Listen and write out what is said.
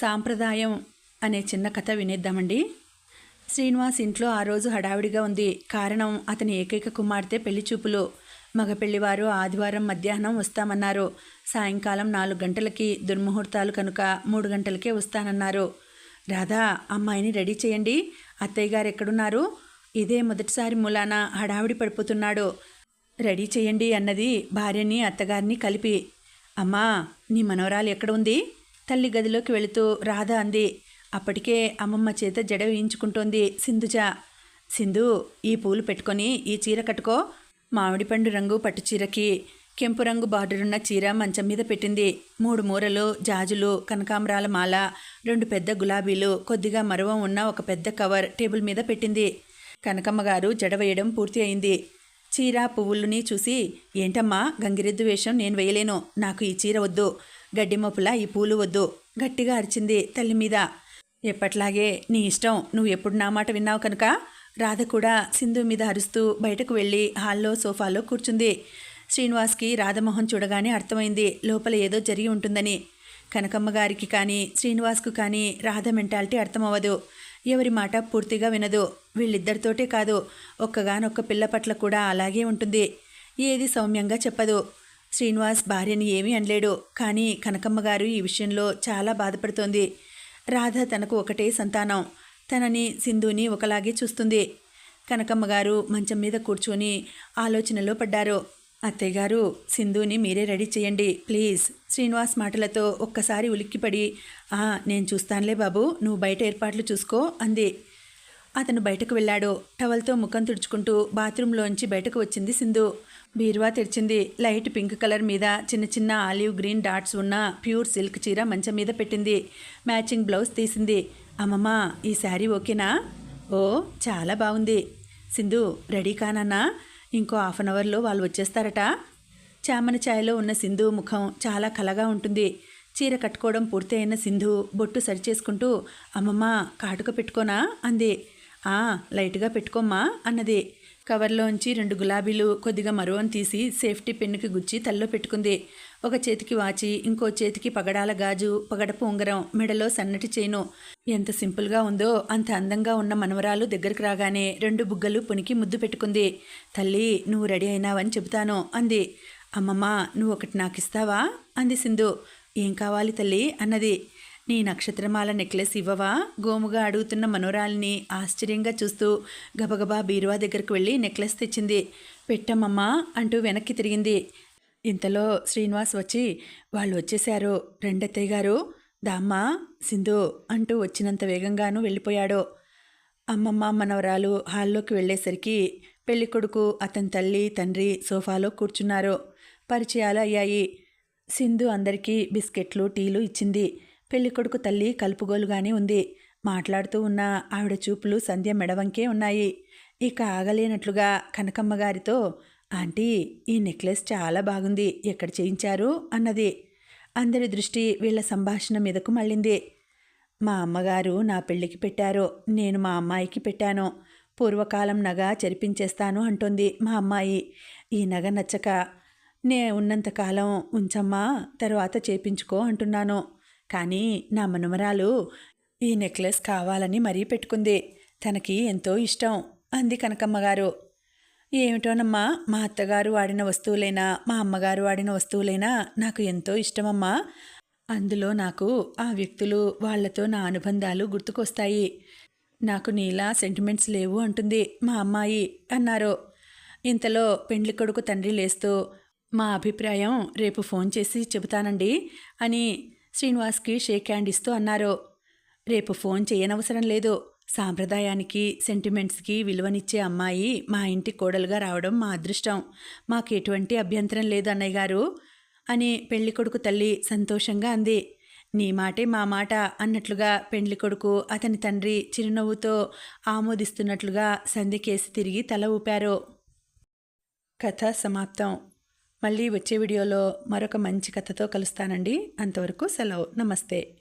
సాంప్రదాయం అనే చిన్న కథ వినేద్దామండి. శ్రీనివాస్ ఇంట్లో ఆ రోజు హడావిడిగా ఉంది. కారణం అతని ఏకైక కుమార్తె పెళ్ళి చూపులు మగపెళ్ళివారు ఆదివారం మధ్యాహ్నం వస్తామన్నారు. సాయంకాలం నాలుగు గంటలకి దుర్ముహూర్తాలు కనుక మూడు గంటలకే వస్తానన్నారు. రాధా అమ్మాయిని రెడీ చేయండి. అత్తయ్య గారు ఎక్కడున్నారు? ఇదే మొదటిసారి మూలాన హడావిడి పడిపోతున్నాడు. రెడీ చేయండి అన్నది భార్యని అత్తగారిని కలిపి. అమ్మా నీ మనవరాలు ఎక్కడ ఉంది? తల్లి గదిలోకి వెళుతూ రాధ అంది అప్పటికే అమ్మమ్మ చేత జడ వేయించుకుంటోంది సింధుజ. సింధు ఈ పూలు పెట్టుకొని ఈ చీర కట్టుకో. మామిడి పండు రంగు పట్టు చీరకి కెంపు రంగు బార్డరున్న చీర మంచం మీద పెట్టింది. మూడు మూరలు జాజులు కనకాంబరాల మాల రెండు పెద్ద గులాబీలు కొద్దిగా మరువం ఉన్న ఒక పెద్ద కవర్ టేబుల్ మీద పెట్టింది. కనకమ్మ గారు జడ వేయడం పూర్తి అయింది. చీర పువ్వులని చూసి ఏంటమ్మా గంగిరెద్దు వేషం నేను వేయలేను. నాకు ఈ చీర వద్దు. గడ్డిమపులా ఈ పూలు వద్దు. గట్టిగా అరిచింది తల్లి మీద. ఎప్పట్లాగే నీ ఇష్టం. నువ్వు ఎప్పుడు నా మాట విన్నావు కనుక? రాధ కూడా సింధు మీద అరుస్తూ బయటకు వెళ్ళి హాల్లో సోఫాలో కూర్చుంది. శ్రీనివాస్కి రాధమోహన్ చూడగానే అర్థమైంది. లోపల ఏదో జరిగి ఉంటుందని. కనకమ్మ గారికి కానీ శ్రీనివాస్కు కానీ రాధ మెంటాలిటీ అర్థమవ్వదు. ఎవరి మాట పూర్తిగా వినదు. వీళ్ళిద్దరితోటే కాదు ఒక్కగానొక్క పిల్ల పట్ల కూడా అలాగే ఉంటుంది. ఏది సౌమ్యంగా చెప్పదు. శ్రీనివాస్ భార్యని ఏమీ అనలేడు. కానీ కనకమ్మ గారు ఈ విషయంలో చాలా బాధపడుతోంది. రాధ తనకు ఒకటే సంతానం. తనని సింధుని ఒకలాగే చూస్తుంది. కనకమ్మ గారు మంచం మీద కూర్చొని ఆలోచనలో పడ్డారు. అత్తయ్యగారు సింధుని మీరే రెడీ చేయండి. ప్లీజ్. శ్రీనివాస్ మాటలతో ఒక్కసారి ఉలిక్కిపడి "ఆ, నేను చూస్తానులే బాబు నువ్వు బయట ఏర్పాట్లు చూసుకో అంది. అతను బయటకు వెళ్ళాడు. టవల్తో ముఖం తుడుచుకుంటూ బాత్రూంలోంచి బయటకు వచ్చింది సింధు. బీరువా తెరిచింది. లైట్ పింక్ కలర్ మీద చిన్న చిన్న ఆలివ్ గ్రీన్ డాట్స్ ఉన్న ప్యూర్ సిల్క్ చీర మంచం మీద పెట్టింది. మ్యాచింగ్ బ్లౌజ్ తీసింది. అమ్మమ్మ ఈ శారీ ఓకేనా? ఓ చాలా బాగుంది. సింధు రెడీ కానన్నా ఇంకో హాఫ్ అన్ అవర్లో వాళ్ళు వచ్చేస్తారట. చామన ఛాయలో ఉన్న సింధు ముఖం చాలా కలగా ఉంటుంది. చీర కట్టుకోవడం పూర్తి అయిన సింధు బొట్టు సరిచేసుకుంటూ అమ్మమ్మ కాటుక పెట్టుకోనా? అంది. ఆ లైట్గా పెట్టుకోమ్మా అన్నది. కవర్లోంచి రెండు గులాబీలు కొద్దిగా మరువం తీసి సేఫ్టీ పెన్నుకి గుచ్చి తల్లో పెట్టుకుంది. ఒక చేతికి వాచి ఇంకో చేతికి పగడాల గాజు పగడపు ఉంగరం మెడలో సన్నటి చేను. ఎంత సింపుల్గా ఉందో అంత అందంగా ఉన్న మనవరాలు దగ్గరికి రాగానే రెండు బుగ్గలు పునికి ముద్దు పెట్టుకుంది. తల్లి నువ్వు రెడీ అయినావని చెబుతాను అంది. అమ్మమ్మ నువ్వు ఒకటి నాకు ఇస్తావా అంది సింధు. ఏం కావాలి తల్లి? అన్నది. నీ నక్షత్రమాల నెక్లెస్ ఇవ్వవా? గోముగా అడుగుతున్న మనోరాలిని ఆశ్చర్యంగా చూస్తూ గబగబా బీరువా దగ్గరకు వెళ్ళి నెక్లెస్ తెచ్చింది. పెట్టమ్మమ్మా అంటూ వెనక్కి తిరిగింది. ఇంతలో శ్రీనివాస్ వచ్చి వాళ్ళు వచ్చేశారు. రెండత్తయ్య గారు. దామ్మా సింధు అంటూ వచ్చినంత వేగంగానూ వెళ్ళిపోయాడు. అమ్మమ్మ మనవరాలు హాల్లోకి వెళ్ళేసరికి పెళ్ళికొడుకు అతని తల్లి తండ్రి సోఫాలో కూర్చున్నారు. పరిచయాలు అయ్యాయి. సింధు అందరికీ బిస్కెట్లు టీలు ఇచ్చింది. పెళ్ళికొడుకు తల్లి కలుపుగోలుగానే ఉంది. మాట్లాడుతూ ఉన్న ఆవిడ చూపులు సంధ్య మెడవంకే ఉన్నాయి. ఇక ఆగలేనట్లుగా కనకమ్మ గారితో ఆంటీ ఈ నెక్లెస్ చాలా బాగుంది. ఎక్కడ చేయించారు? అన్నది. అందరి దృష్టి వీళ్ళ సంభాషణ మీదకు మళ్ళింది. మా అమ్మగారు నా పెళ్ళికి పెట్టారు. నేను మా అమ్మాయికి పెట్టాను. పూర్వకాలం నగ చెరిపించేస్తాను అంటోంది మా అమ్మాయి. ఈ నగ నచ్చక నే ఉన్నంతకాలం ఉంచమ్మా తర్వాత చేపించుకో అంటున్నాను. కానీ నా మనమరాలు ఈ నెక్లెస్ కావాలని మరీ పెట్టుకుంది. తనకి ఎంతో ఇష్టం. అంది కనకమ్మ గారు. ఏమిటోనమ్మా మా అత్తగారు వాడిన వస్తువులైనా మా అమ్మగారు వాడిన వస్తువులైనా నాకు ఎంతో ఇష్టమమ్మా. అందులో నాకు ఆ వ్యక్తులు వాళ్ళతో నా అనుబంధాలు గుర్తుకొస్తాయి. నాకు నీలా సెంటిమెంట్స్ లేవు అంటుంది మా అమ్మాయి అన్నారు. ఇంతలో పెండ్లి కొడుకు తండ్రి లేస్తూ మా అభిప్రాయం రేపు ఫోన్ చేసి చెబుతానండి అని శ్రీనివాస్కి షేక్ హ్యాండ్ ఇస్తూ అన్నారు. రేపు ఫోన్ చేయనవసరం లేదు. సాంప్రదాయానికి సెంటిమెంట్స్కి విలువనిచ్చే అమ్మాయి మా ఇంటి కోడలుగా రావడం మా అదృష్టం. మాకు ఎటువంటి అభ్యంతరం లేదు అన్నయ్య గారు అని పెళ్ళికొడుకు తల్లి సంతోషంగా అంది. నీ మాటే మా మాట అన్నట్లుగా పెండ్లికొడుకు అతని తండ్రి చిరునవ్వుతో ఆమోదిస్తున్నట్లుగా సంధికేసి తిరిగి తల ఊపారు. కథ సమాప్తం. మళ్ళీ వచ్చే వీడియోలో మరొక మంచి కథతో కలుస్తానండి. అంతవరకు సెలవు. నమస్తే.